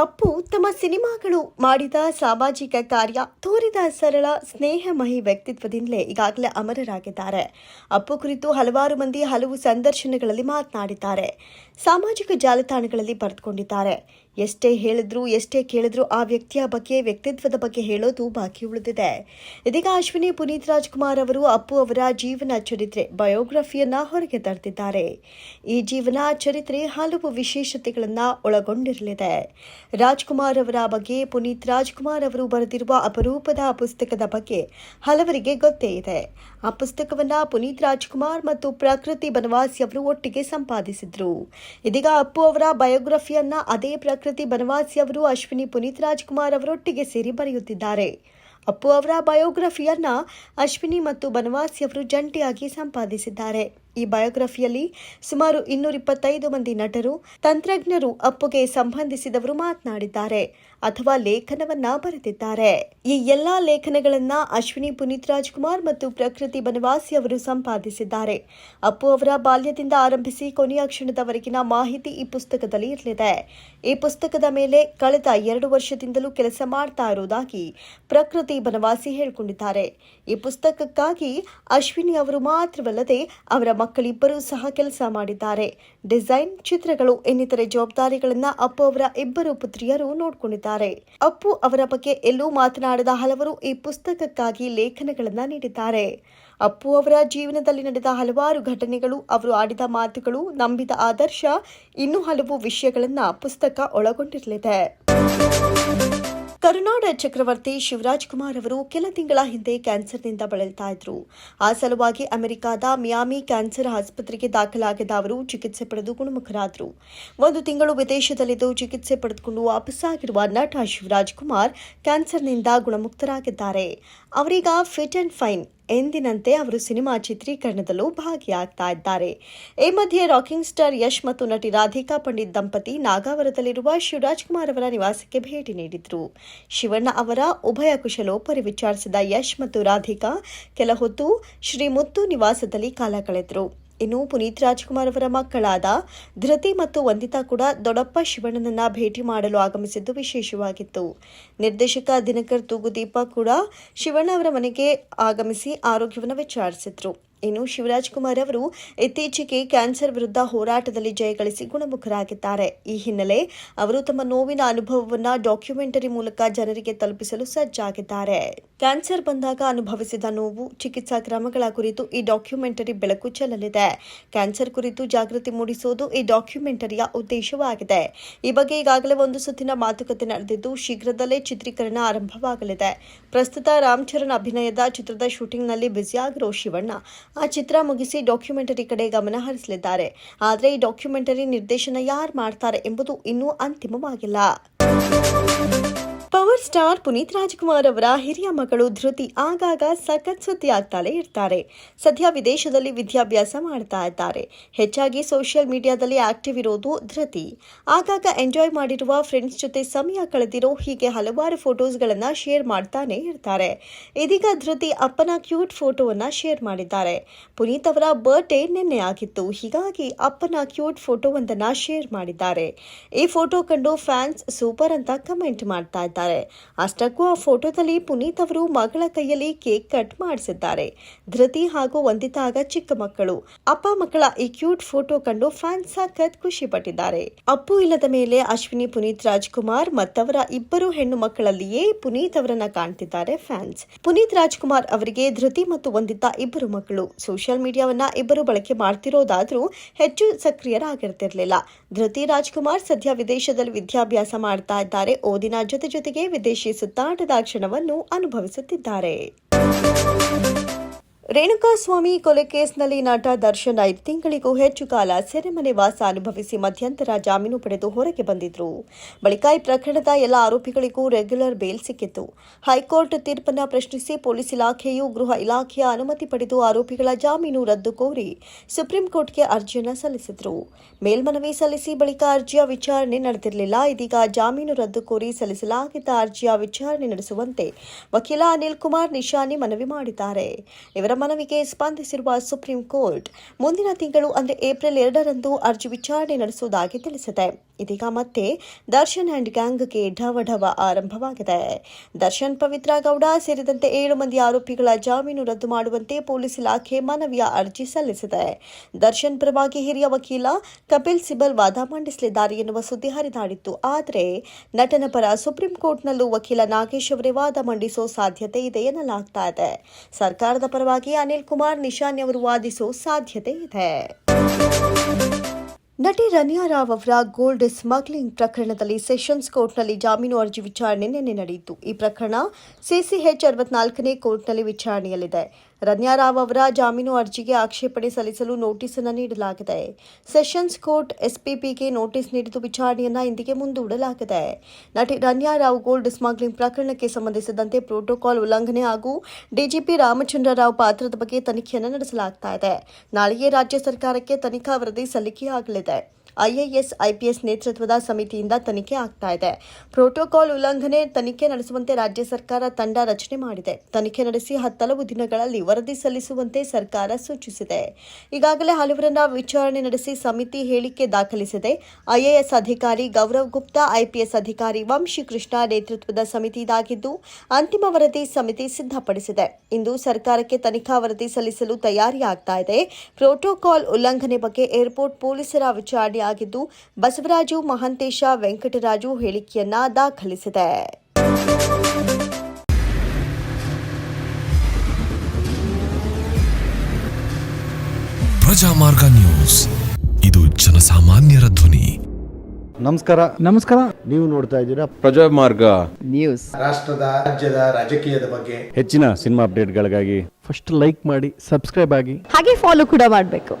ಅಪ್ಪು ತಮ್ಮ ಸಿನಿಮಾಗಳು ಮಾಡಿದ ಸಾಮಾಜಿಕ ಕಾರ್ಯ ತೋರಿದ ಸರಳ ಸ್ನೇಹಮಹಿ ವ್ಯಕ್ತಿತ್ವದಿಂದಲೇ ಈಗಾಗಲೇ ಅಮರರಾಗಿದ್ದಾರೆ. ಅಪ್ಪು ಕುರಿತು ಹಲವಾರು ಮಂದಿ ಹಲವು ಸಂದರ್ಶನಗಳಲ್ಲಿ ಮಾತನಾಡಿದ್ದಾರೆ. ಸಾಮಾಜಿಕ ಜಾಲತಾಣಗಳಲ್ಲಿ ಬರೆದುಕೊಂಡಿದ್ದಾರೆ. ಎಷ್ಟೇ ಹೇಳಿದ್ರು, ಎಷ್ಟೇ ಕೇಳಿದ್ರು ಆ ವ್ಯಕ್ತಿಯ ಬಗ್ಗೆ, ವ್ಯಕ್ತಿತ್ವದ ಬಗ್ಗೆ ಹೇಳೋದು ಬಾಕಿ ಉಳಿದಿದೆ. ಇದೀಗ ಅಶ್ವಿನಿ ಪುನೀತ್ ರಾಜ್ಕುಮಾರ್ ಅವರು ಅಪ್ಪು ಅವರ ಜೀವನ ಚರಿತ್ರೆ, ಬಯೋಗ್ರಫಿಯನ್ನ ಹೊರಗೆ ತರ್ತಿದ್ದಾರೆ ಈ ಜೀವನ ಚರಿತ್ರೆ ಹಲವು ವಿಶೇಷತೆಗಳನ್ನ ಒಳಗೊಂಡಿರಲಿದೆ. ರಾಜ್ಕುಮಾರ್ ಅವರ ಬಗ್ಗೆ, ಪುನೀತ್ ರಾಜ್ಕುಮಾರ್ ಅವರು ಬರೆದಿರುವ ಅಪರೂಪದ ಪುಸ್ತಕದ ಬಗ್ಗೆ ಹಲವರಿಗೆ ಗೊತ್ತೇ ಇದೆ. ಆ ಪುಸ್ತಕವನ್ನ ಪುನೀತ್ ರಾಜ್ಕುಮಾರ್ ಮತ್ತು ಪ್ರಕೃತಿ ಬನವಾಸಿ ಅವರು ಒಟ್ಟಿಗೆ ಸಂಪಾದಿಸಿದ್ರು. ಇದೀಗ ಅಪ್ಪು ಅವರ ಬಯೋಗ್ರಫಿಯನ್ನ ಅದೇ ಪ್ರಕೃತಿ ಬನವಾಸಿ ಅವರು ಅಶ್ವಿನಿ ಪುನೀತ್ ರಾಜ್ಕುಮಾರ್ ಅವರೊಟ್ಟಿಗೆ ಸೇರಿ ಬರೆಯುತ್ತಿದ್ದಾರೆ. ಅಪ್ಪು ಅವರ ಬಯೋಗ್ರಫಿಯನ್ನ ಅಶ್ವಿನಿ ಮತ್ತು ಬನವಾಸಿ ಅವರು ಜಂಟಿಯಾಗಿ ಸಂಪಾದಿಸಿದ್ದಾರೆ. ಈ ಬಯೋಗ್ರಫಿಯಲ್ಲಿ ಸುಮಾರು ಇನ್ನೂರ ಇಪ್ಪತ್ತೈದು ಮಂದಿ ನಟರು, ತಂತ್ರಜ್ಞರು ಅಪ್ಪುಗೆ ಸಂಬಂಧಿಸಿದವರು ಮಾತನಾಡಿದ್ದಾರೆ ಅಥವಾ ಲೇಖನವನ್ನ ಬರೆದಿದ್ದಾರೆ. ಈ ಎಲ್ಲಾ ಲೇಖನಗಳನ್ನ ಅಶ್ವಿನಿ ಪುನೀತ್ ರಾಜ್ಕುಮಾರ್ ಮತ್ತು ಪ್ರಕೃತಿ ಬನವಾಸಿ ಅವರು ಸಂಪಾದಿಸಿದ್ದಾರೆ. ಅಪ್ಪು ಅವರ ಬಾಲ್ಯದಿಂದ ಆರಂಭಿಸಿ ಕೊನೆಯ ಕ್ಷಣದವರೆಗಿನ ಮಾಹಿತಿ ಈ ಪುಸ್ತಕದಲ್ಲಿ ಇರಲಿದೆ. ಈ ಪುಸ್ತಕದ ಮೇಲೆ ಕಳೆದ ಎರಡು ವರ್ಷದಿಂದಲೂ ಕೆಲಸ ಮಾಡ್ತಾ ಇರುವುದಾಗಿ ಪ್ರಕೃತಿ ಬನವಾಸಿ ಹೇಳಿಕೊಂಡಿದ್ದಾರೆ. ಈ ಪುಸ್ತಕಕ್ಕಾಗಿ ಅಶ್ವಿನಿ ಅವರು ಮಾತ್ರವಲ್ಲದೆ ಅವರ ಮಕ್ಕಳಿಬ್ಬರೂ ಸಹ ಕೆಲಸ ಮಾಡಿದ್ದಾರೆ. ಡಿಸೈನ್, ಚಿತ್ರಗಳು, ಇನ್ನಿತರೆ ಜವಾಬ್ದಾರಿಗಳನ್ನ ಅಪ್ಪು ಅವರ ಇಬ್ಬರು ಪುತ್ರಿಯರು ನೋಡಿಕೊಂಡಿದ್ದಾರೆ. ಅಪ್ಪು ಅವರ ಬಗ್ಗೆ ಎಲ್ಲೂ ಮಾತನಾಡದ ಹಲವರು ಈ ಪುಸ್ತಕಕ್ಕಾಗಿ ಲೇಖನಗಳನ್ನ ನೀಡಿದ್ದಾರೆ. ಅಪ್ಪು ಅವರ ಜೀವನದಲ್ಲಿ ನಡೆದ ಹಲವಾರು ಘಟನೆಗಳು, ಅವರು ಆಡಿದ ಮಾತುಗಳು, ನಂಬಿದ ಆದರ್ಶ, ಇನ್ನೂ ಹಲವು ವಿಷಯಗಳನ್ನ ಪುಸ್ತಕ ಒಳಗೊಂಡಿರಲಿದೆ. ಕರುನಾಡ ಚಕ್ರವರ್ತಿ ಶಿವರಾಜ್ ಕುಮಾರ್ ಅವರು ಕೆಲ ತಿಂಗಳ ಹಿಂದೆ ಕ್ಯಾನ್ಸರ್ನಿಂದ ಬಳಲ್ತಾ ಇದ್ರು. ಆ ಸಲುವಾಗಿ ಅಮೆರಿಕಾದ ಮಿಯಾಮಿ ಕ್ಯಾನ್ಸರ್ ಆಸ್ಪತ್ರೆಗೆ ದಾಖಲಾಗಿದ್ದ ಅವರು ಚಿಕಿತ್ಸೆ ಪಡೆದು ಗುಣಮುಖರಾದರು. ಒಂದು ತಿಂಗಳು ವಿದೇಶದಲ್ಲಿದ್ದು ಚಿಕಿತ್ಸೆ ಪಡೆದುಕೊಂಡು ವಾಪಸ್ಸಾಗಿರುವ ನಟ ಶಿವರಾಜ್ ಕುಮಾರ್ ಕ್ಯಾನ್ಸರ್ನಿಂದ ಗುಣಮುಕ್ತರಾಗಿದ್ದಾರೆ. ಅವರೀಗ ಫಿಟ್ ಅಂಡ್ ಫೈನ್ ಎಂದಿನಂತೆ ಅವರು ಸಿನಿಮಾ ಚಿತ್ರೀಕರಣದಲ್ಲೂ ಭಾಗಿಯಾಗ್ತಾ ಇದ್ದಾರೆ. ಈ ಮಧ್ಯೆ ರಾಕಿಂಗ್ ಸ್ಟಾರ್ ಯಶ್ ಮತ್ತು ನಟಿ ರಾಧಿಕಾ ಪಂಡಿತ್ ದಂಪತಿ ನಾಗಾವರದಲ್ಲಿರುವ ಶಿವರಾಜ್ ಕುಮಾರ್ ಅವರ ನಿವಾಸಕ್ಕೆ ಭೇಟಿ ನೀಡಿದ್ರು. ಶಿವಣ್ಣ ಅವರ ಉಭಯ ಕುಶಲೋಪರಿ ವಿಚಾರಿಸಿದ ಯಶ್ ಮತ್ತು ರಾಧಿಕಾ ಕೆಲ ಹೊತ್ತು ಶ್ರೀ ಮುತ್ತು ನಿವಾಸದಲ್ಲಿ ಕಾಲ ಕಳೆದರು. ಇನ್ನು ಪುನೀತ್ ರಾಜ್ಕುಮಾರ್ ಅವರ ಮಕ್ಕಳಾದ ಧೃತಿ ಮತ್ತು ವಂದಿತಾ ಕೂಡ ದೊಡ್ಡಪ್ಪ ಶಿವಣ್ಣನನ್ನ ಭೇಟಿ ಮಾಡಲು ಆಗಮಿಸಿದ್ದು ವಿಶೇಷವಾಗಿತ್ತು. ನಿರ್ದೇಶಕ ದಿನಕರ್ ತೂಗುದೀಪ ಕೂಡ ಶಿವಣ್ಣ ಅವರ ಮನೆಗೆ ಆಗಮಿಸಿ ಆರೋಗ್ಯವನ್ನು ವಿಚಾರಿಸಿದ್ರು. ಇನ್ನು ಶಿವರಾಜ್ ಕುಮಾರ್ ಅವರು ಇತ್ತೀಚೆಗೆ ಕ್ಯಾನ್ಸರ್ ವಿರುದ್ಧ ಹೋರಾಟದಲ್ಲಿ ಜಯಗಳಿಸಿ ಗುಣಮುಖರಾಗಿದ್ದಾರೆ. ಈ ಹಿನ್ನೆಲೆ ಅವರು ತಮ್ಮ ನೋವಿನ ಅನುಭವವನ್ನು ಡಾಕ್ಯುಮೆಂಟರಿ ಮೂಲಕ ಜನರಿಗೆ ತಲುಪಿಸಲು ಸಜ್ಜಾಗಿದ್ದಾರೆ. ಕ್ಯಾನ್ಸರ್ ಬಂದಾಗ ಅನುಭವಿಸಿದ ನೋವು, ಚಿಕಿತ್ಸಾ ಕ್ರಮಗಳ ಕುರಿತು ಈ ಡಾಕ್ಯುಮೆಂಟರಿ ಬೆಳಕು ಚೆಲ್ಲಲಿದೆ. ಕ್ಯಾನ್ಸರ್ ಕುರಿತು ಜಾಗೃತಿ ಮೂಡಿಸುವುದು ಈ ಡಾಕ್ಯುಮೆಂಟರಿಯ ಉದ್ದೇಶವಾಗಿದೆ. ಈ ಬಗ್ಗೆ ಈಗಾಗಲೇ ಒಂದು ಸುತ್ತಿನ ಮಾತುಕತೆ ನಡೆದಿದ್ದು, ಶೀಘ್ರದಲ್ಲೇ ಚಿತ್ರೀಕರಣ ಆರಂಭವಾಗಲಿದೆ. ಪ್ರಸ್ತುತ ರಾಮ್ ಚರಣ್ ಅಭಿನಯದ ಚಿತ್ರದ ಶೂಟಿಂಗ್ನಲ್ಲಿ ಬ್ಯುಸಿಯಾಗಿರೋ ಶಿವಣ್ಣ ಆ ಚಿತ್ರ ಮುಗಿಸಿ ಡಾಕ್ಯುಮೆಂಟರಿ ಕಡೆ ಗಮನ ಹರಿಸಲಿದ್ದಾರೆ. ಆದರೆ ಈ ಡಾಕ್ಯುಮೆಂಟರಿ ನಿರ್ದೇಶನ ಯಾರು ಮಾಡ್ತಾರೆ ಎಂಬುದು ಇನ್ನೂ ಅಂತಿಮವಾಗಿಲ್ಲ. ಪವರ್ ಸ್ಟಾರ್ ಪುನೀತ್ ರಾಜ್ಕುಮಾರ್ ಅವರ ಹಿರಿಯ ಮಗಳು ಧೃತಿ ಆಗಾಗ ಸಖತ್ ಸುದ್ದಿ ಆಗ್ತಾಳೆ ಇರ್ತಾರೆ. ಸದ್ಯ ವಿದೇಶದಲ್ಲಿ ವಿದ್ಯಾಭ್ಯಾಸ ಮಾಡ್ತಾ ಇದ್ದಾರೆ. ಹೆಚ್ಚಾಗಿ ಸೋಷಿಯಲ್ ಮೀಡಿಯಾದಲ್ಲಿ ಆಕ್ಟಿವ್ ಇರೋದು ಧೃತಿ. ಆಗಾಗ ಎಂಜಾಯ್ ಮಾಡಿರುವ ಫ್ರೆಂಡ್ಸ್ ಜೊತೆ ಸಮಯ ಕಳೆದಿರೋ ಹೀಗೆ ಹಲವಾರು ಫೋಟೋಸ್ಗಳನ್ನ ಶೇರ್ ಮಾಡ್ತಾನೆ ಇರ್ತಾರೆ. ಇದೀಗ ಧೃತಿ ಅಪ್ಪನ ಕ್ಯೂಟ್ ಫೋಟೋವನ್ನ ಶೇರ್ ಮಾಡಿದ್ದಾರೆ. ಪುನೀತ್ ಅವರ ಬರ್ಡೇ ನಿನ್ನೆ ಆಗಿತ್ತು. ಹೀಗಾಗಿ ಅಪ್ಪನ ಕ್ಯೂಟ್ ಫೋಟೋವೊಂದನ್ನ ಶೇರ್ ಮಾಡಿದ್ದಾರೆ. ಈ ಫೋಟೋ ಕಂಡು ಫ್ಯಾನ್ಸ್ ಸೂಪರ್ ಅಂತ ಕಮೆಂಟ್ ಮಾಡ್ತಾ ಇದ್ದಾರೆ. ಅಷ್ಟಕ್ಕೂ ಆ ಫೋಟೋದಲ್ಲಿ ಪುನೀತ್ ಅವರು ಮಗಳ ಕೈಯಲ್ಲಿ ಕೇಕ್ ಕಟ್ ಮಾಡಿಸಿದ್ದಾರೆ. ಧೃತಿ ಹಾಗೂ ವಂದಿತಾಗ ಚಿಕ್ಕ ಮಕ್ಕಳು. ಅಪ್ಪ ಮಕ್ಕಳ ಈ ಕ್ಯೂಟ್ ಫೋಟೋ ಕಂಡು ಫ್ಯಾನ್ಸ್ ಸಖತ್ ಖುಷಿ ಪಟ್ಟಿದ್ದಾರೆ. ಅಪ್ಪು ಇಲ್ಲದ ಮೇಲೆ ಅಶ್ವಿನಿ, ಪುನೀತ್, ರಾಜ್ಕುಮಾರ್ ಮತ್ತವರ ಇಬ್ಬರು ಹೆಣ್ಣು ಮಕ್ಕಳಲ್ಲಿಯೇ ಪುನೀತ್ ಅವರನ್ನ ಕಾಣ್ತಿದ್ದಾರೆ ಫ್ಯಾನ್ಸ್. ಪುನೀತ್, ರಾಜ್ಕುಮಾರ್ ಅವರಿಗೆ ಧೃತಿ ಮತ್ತು ವಂದಿತಾ ಇಬ್ಬರು ಮಕ್ಕಳು. ಸೋಷಿಯಲ್ ಮೀಡಿಯಾವನ್ನ ಇಬ್ಬರು ಬಳಕೆ ಮಾಡ್ತಿರೋದಾದ್ರೂ ಹೆಚ್ಚು ಸಕ್ರಿಯರಾಗಿರ್ತಿರ್ಲಿಲ್ಲ. ಧೃತಿ, ರಾಜ್ಕುಮಾರ್ ಸದ್ಯ ವಿದೇಶದಲ್ಲಿ ವಿದ್ಯಾಭ್ಯಾಸ ಮಾಡ್ತಾ ಇದ್ದಾರೆ. ಓದಿನ ಜೊತೆ ಜೊತೆ ಜೊತೆಗೆ ವಿದೇಶಿ ಸುತ್ತಾಟದ ಕ್ಷಣವನ್ನು ಅನುಭವಿಸುತ್ತಿದ್ದಾರೆ. ರೇಣುಕಾಸ್ವಾಮಿ ಕೊಲೆ ಕೇಸ್ನಲ್ಲಿ ನಟ ದರ್ಶನ್ ಐದು ತಿಂಗಳಿಗೂ ಹೆಚ್ಚು ಕಾಲ ಸೆರೆಮನೆ ವಾಸ ಅನುಭವಿಸಿ ಮಧ್ಯಂತರ ಜಾಮೀನು ಪಡೆದು ಹೊರಗೆ ಬಂದಿದ್ರು. ಬಳಿಕ ಈ ಪ್ರಕರಣದ ಎಲ್ಲ ಆರೋಪಿಗಳಿಗೂ ರೆಗ್ಯುಲರ್ ಬೇಲ್ ಸಿಕ್ಕಿತ್ತು. ಹೈಕೋರ್ಟ್ ತೀರ್ಪನ್ನು ಪ್ರಶ್ನಿಸಿ ಪೊಲೀಸ್ ಇಲಾಖೆಯು ಗೃಹ ಇಲಾಖೆಯ ಅನುಮತಿ ಪಡೆದು ಆರೋಪಿಗಳ ಜಾಮೀನು ರದ್ದು ಕೋರಿ ಸುಪ್ರೀಂ ಕೋರ್ಟ್ಗೆ ಅರ್ಜಿಯನ್ನು ಸಲ್ಲಿಸಿದ್ರು. ಮೇಲ್ಮನವಿ ಸಲ್ಲಿಸಿ ಬಳಿಕ ಅರ್ಜಿಯ ವಿಚಾರಣೆ ನಡೆದಿರಲಿಲ್ಲ. ಇದೀಗ ಜಾಮೀನು ರದ್ದು ಕೋರಿ ಸಲ್ಲಿಸಲಾಗಿದ್ದ ಅರ್ಜಿಯ ವಿಚಾರಣೆ ನಡೆಸುವಂತೆ ವಕೀಲ ಅನಿಲ್ ಕುಮಾರ್ ನಿಶಾನಿ ಮನವಿ ಮಾಡಿದ್ದಾರೆ. ಇವರ ಮನವಿಗೆ ಸ್ಪಂದಿಸಿರುವ ಸುಪ್ರೀಂ ಕೋರ್ಟ್ ಮುಂದಿನ ತಿಂಗಳು ಅಂದರೆ ಏಪ್ರಿಲ್ ಎರಡರಂದು ಅರ್ಜಿ ವಿಚಾರಣೆ ನಡೆಸುವುದಾಗಿ ತಿಳಿಸಿದೆ. ಇದೀಗ ಮತ್ತೆ ದರ್ಶನ್ ಅಂಡ್ ಗ್ಯಾಂಗ್ಗೆ ಢವಢವ ಆರಂಭವಾಗಿದೆ. ದರ್ಶನ್ ಪವಿತ್ರ ಗೌಡ ಸೇರಿದಂತೆ ಏಳು ಮಂದಿ ಆರೋಪಿಗಳ ಜಾಮೀನು ರದ್ದು ಮಾಡುವಂತೆ ಪೊಲೀಸ್ ಇಲಾಖೆ ಮನವಿಯ ಅರ್ಜಿ ಸಲ್ಲಿಸಿದೆ. ದರ್ಶನ್ ಪರವಾಗಿ ಹಿರಿಯ ವಕೀಲ ಕಪಿಲ್ ಸಿಬಲ್ ವಾದ ಮಂಡಿಸಲಿದ್ದಾರೆ ಎನ್ನುವ ಸುದ್ದಿ ಹರಿದಾಡಿತ್ತು. ಆದರೆ ನಟನ ಪರ ಸುಪ್ರೀಂ ಕೋರ್ಟ್ನಲ್ಲೂ ವಕೀಲ ನಾಗೇಶ್ ಅವರೇ ವಾದ ಮಂಡಿಸೋ ಸಾಧ್ಯತೆ ಇದೆ ಎನ್ನಲಾಗ್ತಾ ಇದೆ. ಸರ್ಕಾರದ ಪರವಾಗಿ ಅನಿಲ್ ಕುಮಾರ್ ನಿಶಾನಿ ಅವರು ವಾದಿಸೋ ಸಾಧ್ಯತೆ ಇದೆ. ನಟಿ ರನಿಯಾ ರಾವ್ ಅವರ ಗೋಲ್ಡ್ ಸ್ಮಗ್ಲಿಂಗ್ ಪ್ರಕರಣದಲ್ಲಿ ಸೆಷನ್ಸ್ ಕೋರ್ಟ್ನಲ್ಲಿ ಜಾಮೀನು ಅರ್ಜಿ ವಿಚಾರಣೆ ನಿನ್ನೆ ನಡೆಯಿತು. ಈ ಪ್ರಕರಣ ಸಿಸಿಎಚ್ ಅರವತ್ನಾಲ್ಕನೇ ಕೋರ್ಟ್ನಲ್ಲಿ ವಿಚಾರಣೆಯಲ್ಲಿದೆ. ರನ್ಯಾ ರಾವ್ ಅವರ ಜಾಮೀನು ಅರ್ಜಿಗೆ ಆಕ್ಷೇಪಣೆ ಸಲ್ಲಿಸಲು ನೋಟಿಸನ್ನು ನೀಡಲಾಗಿದೆ. ಸೆಷನ್ಸ್ ಕೋರ್ಟ್ ಎಸ್ಪಿಪಿಗೆ ನೋಟಿಸ್ ನೀಡಿದ್ದು ವಿಚಾರಣೆಯನ್ನು ಇಂದಿಗೆ ಮುಂದೂಡಲಾಗಿದೆ. ನಟಿ ರನ್ಯಾ ರಾವ್ ಗೋಲ್ಡ್ ಸ್ಮಗ್ಲಿಂಗ್ ಪ್ರಕರಣಕ್ಕೆ ಸಂಬಂಧಿಸಿದಂತೆ ಪ್ರೋಟೋಕಾಲ್ ಉಲ್ಲಂಘನೆ ಹಾಗೂ ಡಿಜಿಪಿ ರಾಮಚಂದ್ರ ರಾವ್ ಪಾತ್ರದ ಬಗ್ಗೆ ತನಿಖೆಯನ್ನು ನಡೆಸಲಾಗ್ತಾ ಇದೆ. ನಾಳೆಯೇ ರಾಜ್ಯ ಸರ್ಕಾರಕ್ಕೆ ತನಿಖಾ ವರದಿ ಸಲ್ಲಿಕೆಯಾಗಲಿದೆ. ಐಎಎಸ್ ಐಪಿಎಸ್ ನೇತೃತ್ವದ ಸಮಿತಿಯಿಂದ ತನಿಖೆ ಆಗ್ತಾ ಇದೆ. ಪ್ರೋಟೋಕಾಲ್ ಉಲ್ಲಂಘನೆ, ತನಿಖೆ ನಡೆಸುವಂತೆ ರಾಜ್ಯ ಸರ್ಕಾರ ತಂಡ ರಚನೆ ಮಾಡಿದೆ. ತನಿಖೆ ನಡೆಸಿ ಹತ್ತಲವು ದಿನಗಳಲ್ಲಿ ವರದಿ ಸಲ್ಲಿಸುವಂತೆ ಸರ್ಕಾರ ಸೂಚಿಸಿದೆ. ಈಗಾಗಲೇ ಹಲವರನ್ನ ವಿಚಾರಣೆ ನಡೆಸಿ ಸಮಿತಿ ಹೇಳಿಕೆ ದಾಖಲಿಸಿದೆ. ಐಎಎಸ್ ಅಧಿಕಾರಿ ಗೌರವ್ ಗುಪ್ತಾ ಐಪಿಎಸ್ ಅಧಿಕಾರಿ ವಂಶಿ ಕೃಷ್ಣ ನೇತೃತ್ವದ ಸಮಿತಿ ಇದಾಗಿದ್ದು ಅಂತಿಮ ವರದಿ ಸಮಿತಿ ಸಿದ್ಧಪಡಿಸಿದೆ. ಇಂದು ಸರ್ಕಾರಕ್ಕೆ ತನಿಖಾ ವರದಿ ಸಲ್ಲಿಸಲು ತಯಾರಿಯಾಗ್ತಾ ಇದೆ. ಪ್ರೋಟೋಕಾಲ್ ಉಲ್ಲಂಘನೆ ಬಗ್ಗೆ ಏರ್ಪೋರ್ಟ್ ಪೊಲೀಸರ ವಿಚಾರಣೆ ಆಗಿದ್ದು ಬಸವರಾಜು ಮಹಾಂತೇಶ ವೆಂಕಟರಾಜು ಹೇಳಿಕೆಯನ್ನ ದಾಖಲಿಸಿದೆ. ಪ್ರಜಾಮಾರ್ಗ ನ್ಯೂಸ್. ಇದು ಜನಸಾಮಾನ್ಯರ ಧ್ವನಿ. ನಮಸ್ಕಾರ. ನಮಸ್ಕಾರ. ನೀವು ನೋಡ್ತಾ ಇದ್ದೀರಾ ಪ್ರಜಾಮಾರ್ಗ ನ್ಯೂಸ್. ರಾಷ್ಟ್ರದ ರಾಜ್ಯದ ರಾಜಕೀಯದ ಬಗ್ಗೆ. ಹೆಚ್ಚಿನ ಸಿನಿಮಾ ಅಪ್ಡೇಟ್ಗಳಿಗಾಗಿ ಫಸ್ಟ್ ಲೈಕ್ ಮಾಡಿ ಸಬ್ಸ್ಕ್ರೈಬ್ ಆಗಿ. ಹಾಗೆ ಫಾಲೋ ಕೂಡ ಮಾಡಬೇಕು.